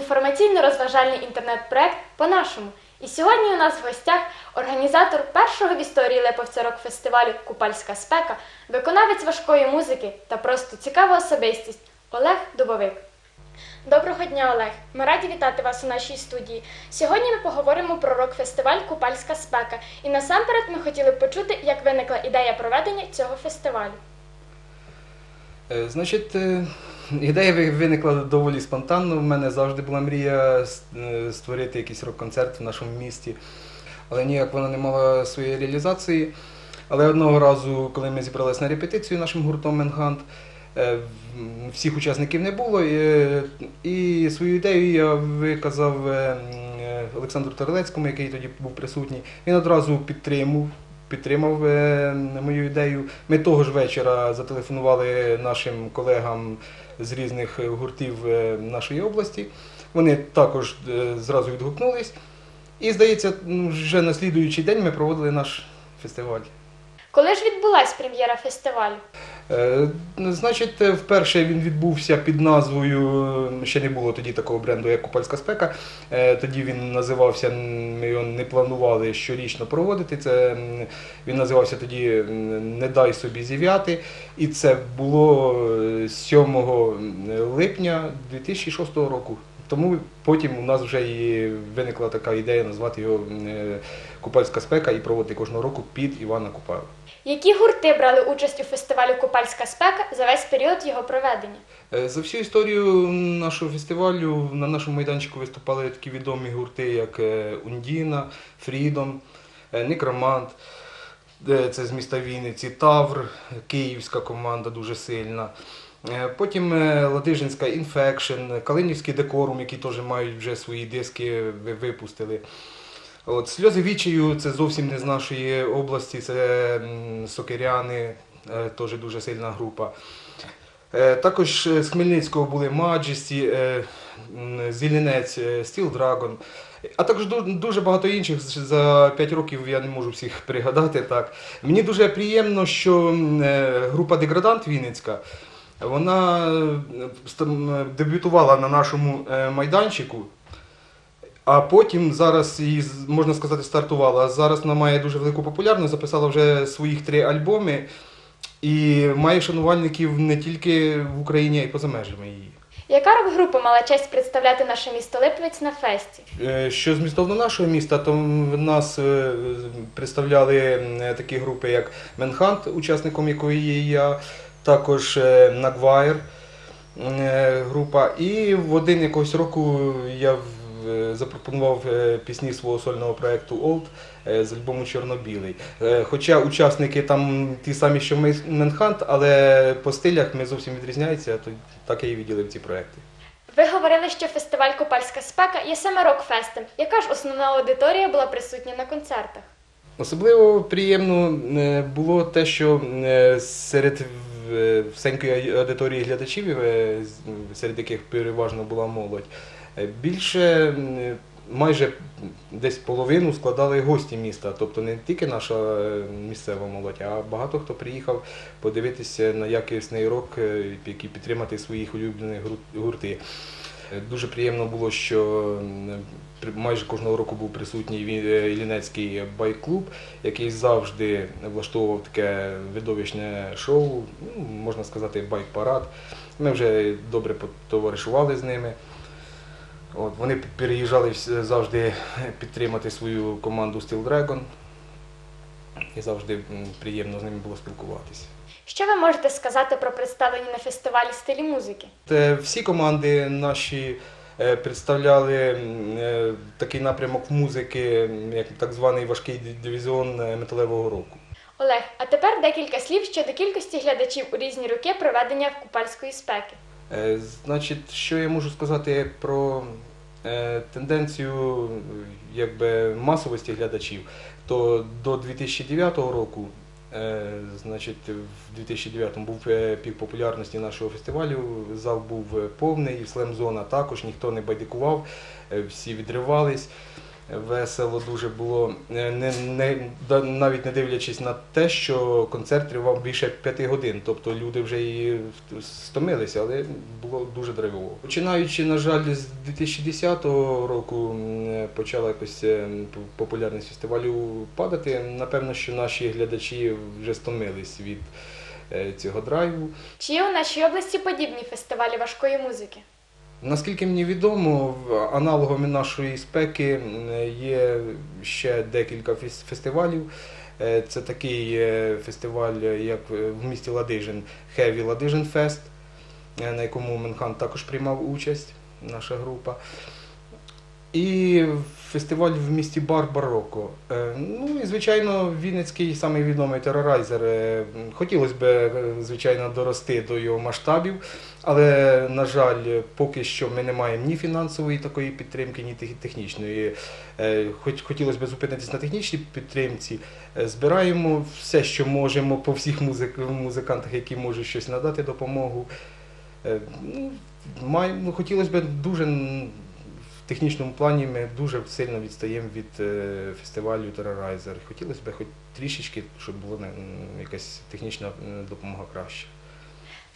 інформаційно-розважальний інтернет-проект по-нашому. І сьогодні у нас в гостях організатор першого в історії Липовця рок-фестивалю Купальська спека, виконавець важкої музики та просто цікава особистість Олег Дубовик. Доброго дня, Олег! Ми раді вітати вас у нашій студії. Сьогодні ми поговоримо про рок-фестиваль Купальська спека. І насамперед ми хотіли почути, як виникла ідея проведення цього фестивалю. Е, Значить, е, ідея виникла доволі спонтанно. У мене завжди була мрія е, створити якийсь рок-концерт в нашому місті, але ніяк вона не мала своєї реалізації. Але одного разу, коли ми зібралися на репетицію нашим гуртом Менгант, е, всіх учасників не було. І свою ідею я виказав е, Олександру Терелецькому, який тоді був присутній. Він одразу підтримав, підтримав е, мою ідею. Ми того ж вечора зателефонували нашим колегам з різних гуртів е, нашої області. Вони також е, зразу відгукнулись. І, здається, ну, вже на слідуючий день ми проводили наш фестиваль. Коли ж відбулась прем'єра фестивалю? Е, Значить, е, вперше він відбувся під назвою, е, ще не було тоді такого бренду, як Купальська спека. Тоді він називався, ми його не планували щорічно проводити. Це він називався тоді Не дай собі зів'яти. І це було е, 7 липня 2006 року. Тому потім у нас вже і виникла така ідея назвати його е, Купальська спека і проводити кожного року під Івана Купала. Які гурти брали участь у фестивалі Купальська спека за весь період його проведення? Е, За всю історію нашого фестивалю на нашому майданчику виступали такі відомі гурти, як е, Ундіна, Фрідом, Некромант. Це з міста Вінниці, Тавр, київська команда дуже сильна. Е, Потім е, Ладижинська Інфекшн, Калинівський декорум, які теж мають вже свої диски, випустили. От, Сльози вічею це зовсім не з нашої області, це Сокиряни, е, теж дуже сильна група. Також з Хмельницького були Маджесті, е, м, Зілінець, Steel Dragon, а також дуже багато інших. За 5 років я не можу всіх пригадати. Так. Мені дуже приємно, що група Деградант Вінницька вона е, м, дебютувала на нашому е, майданчику. А потім зараз її, можна сказати, стартувала. Зараз вона має дуже велику популярність, записала вже своїх три альбоми і має шанувальників не тільки в Україні, а й поза межами її. Яка рок-група мала честь представляти наше місто Липовець на фесті? Е, Що змістовно нашого міста, то в нас е, представляли е, такі групи, як Менхант, учасником якої є я, також е, Нагвайр е, група. І в один якогось року я е, запропонував е, пісні свого сольного проєкту Old е, з альбому Чорно-білий. Е, Хоча учасники там ті самі, що Менхант, але по стилях ми зовсім відрізняються, то так я і відділив ці проекти. Ви говорили, що фестиваль Купальська спека є саме рок-фестом. Яка ж основна аудиторія була присутня на концертах? Особливо приємно е, було те, що е, серед е, всенької аудиторії глядачів, е, серед яких переважно була молодь, е, більше майже десь половину складали гості міста, тобто не тільки наша е, місцева молодь, а багато хто приїхав подивитися на якісний рок, який підтримати своїх улюблених гурти. Е, Дуже приємно було, що майже кожного року був присутній Ві- е, байк-клуб, який завжди влаштовував таке видовищне шоу, ну, можна сказати, байк-парад. Ми вже добре потоваришували з ними. От, вони переїжджали завжди підтримати свою команду Steel Dragon. І завжди приємно з ними було спілкуватися. Що ви можете сказати про представлені на фестивалі стилі музики? Всі команди наші е, представляли е, такий напрямок музики, як так званий важкий дивізіон е, металевого року. Олег, а тепер декілька слів щодо кількості глядачів у різні роки проведення купальської спеки. Е, Значить, що я можу сказати про е, тенденцію е, якби, масовості глядачів, то до 2009 року, е, значить, в 2009 був е, пік популярності нашого фестивалю, зал був е, повний, слем-зона також, ніхто не байдикував, е, всі відривались. Весело дуже було, Е, не, не, навіть не дивлячись на те, що концерт тривав більше п'яти годин. Тобто люди вже і стомилися, але було дуже драйвово. Починаючи, на жаль, з 2010 року почала якось е, популярність фестивалю падати. Напевно, що наші глядачі вже стомились від е, цього драйву. Чи є у нашій області подібні фестивалі важкої музики? Наскільки мені відомо, аналогами нашої спеки є ще декілька фестивалів. Е, Це такий е, фестиваль, е, як в місті Ладижин, Heavy Ладижин е, на якому Менхан також приймав участь, наша група. І фестиваль в місті Бар Бароко. Е, Ну і звичайно, Вінницький самий відомий терорайзер. Е, Хотілося б, е, звичайно, дорости до його масштабів, але, на жаль, поки що ми не маємо ні фінансової такої підтримки, ні технічної. Хоч хотілося б зупинитись на технічній підтримці. Збираємо все, що можемо по всіх музик, музикантах, які можуть щось надати допомогу. Ну, май, ну, хотілося б дуже в технічному плані ми дуже сильно відстаємо від е, фестивалю Террорайзер. Хотілося б хоч трішечки, щоб була якась технічна допомога краще.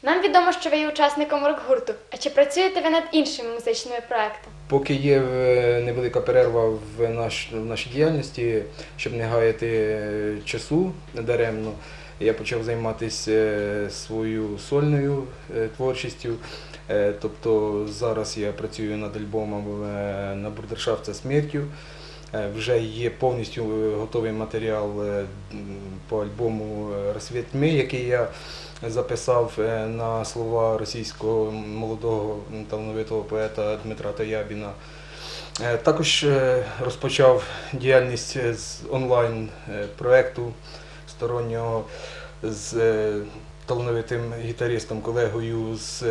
Нам відомо, що ви є учасником рок-гурту. А чи працюєте ви над іншими музичними проектами? Поки є е, невелика перерва в, наш, в нашій діяльності, щоб не гаяти е, часу даремно, я почав займатися своєю сольною творчістю. Е, Тобто зараз я працюю над альбомом е, на бурдершафт смертю. Е, Вже є повністю готовий матеріал по альбому Розсвіт тьми, який я записав на слова російського молодого талановитого поета Дмитра Таябіна. Також розпочав діяльність з онлайн е, проекту стороннього з талановитим гітаристом, колегою з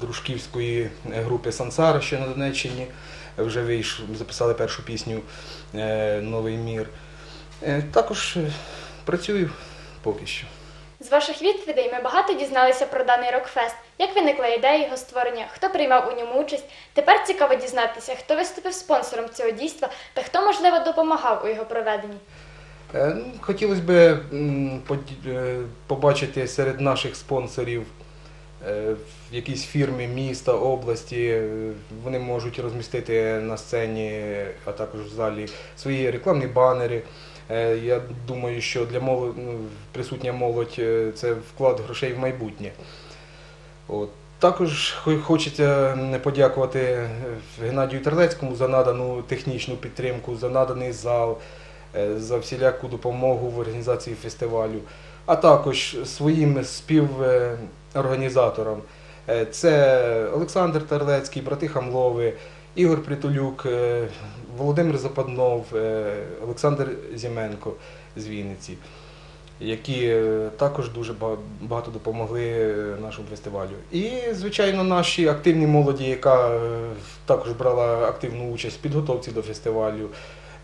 дружківської групи Сансара, що на Донеччині. Вже вийшов, записали першу пісню е, Новий мір. Е, Також е, працюю поки що. З ваших відповідей ми багато дізналися про даний рок-фест. Як виникла ідея його створення, хто приймав у ньому участь? Тепер цікаво дізнатися, хто виступив спонсором цього дійства та хто, можливо, допомагав у його проведенні. Е, ну, Хотілося б е, побачити серед наших спонсорів е, в якійсь фірмі міста, області. Е, Вони можуть розмістити на сцені, а також в залі свої рекламні банери. Е, Я думаю, що для молодь, ну, присутня молодь е, це вклад грошей в майбутнє. От. Також хочеться подякувати е, Геннадію Терлецькому за надану технічну підтримку, за наданий зал, е, за всіляку допомогу в організації фестивалю, а також своїм співорганізаторам. Е, Це Олександр Терлецький, брати Хамлови, Ігор Притулюк, е, Володимир Западнов, е, Олександр Зіменко з Вінниці, які також дуже багато допомогли нашому фестивалю. І, звичайно, наші активні молоді, яка також брала активну участь в підготовці до фестивалю.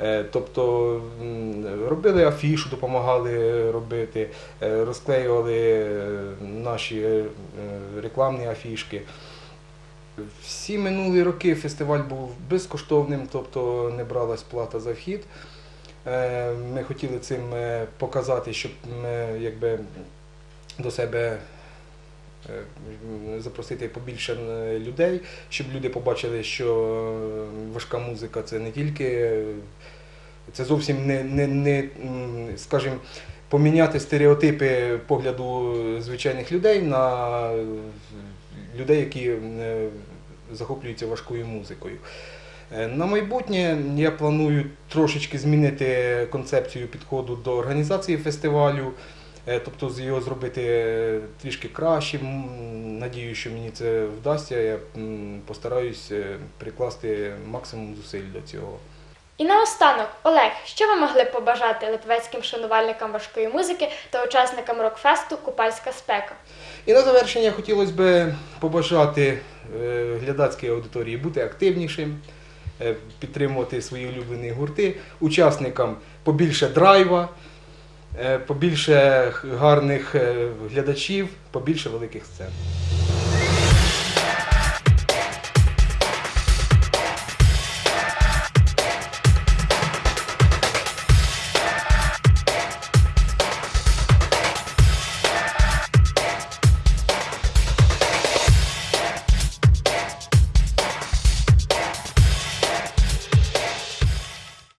Е, Тобто робили афішу, допомагали робити, е, розклеювали е, наші рекламні афішки. Всі минулі роки фестиваль був безкоштовним, тобто не бралась плата за вхід. Ми хотіли цим показати, щоб якби до себе запросити побільше е, людей, щоб люди побачили, що е, важка музика це не тільки, е, це зовсім не, не, не скажімо, поміняти стереотипи погляду звичайних людей на е, людей, які е, захоплюються важкою музикою. Е, На майбутнє я планую трошечки змінити концепцію підходу до організації фестивалю, е, тобто його зробити е, трішки кращим. Надію, що мені це вдасться. Я постараюсь е, прикласти максимум зусиль до цього. І наостанок, Олег, що ви могли б побажати липовецьким шанувальникам важкої музики та учасникам рок-фесту Купальська спека? І на завершення хотілося б побажати е, глядацькій аудиторії бути активнішим, е, підтримувати свої улюблені гурти, учасникам побільше драйва, е, побільше гарних е, глядачів, побільше великих сцен.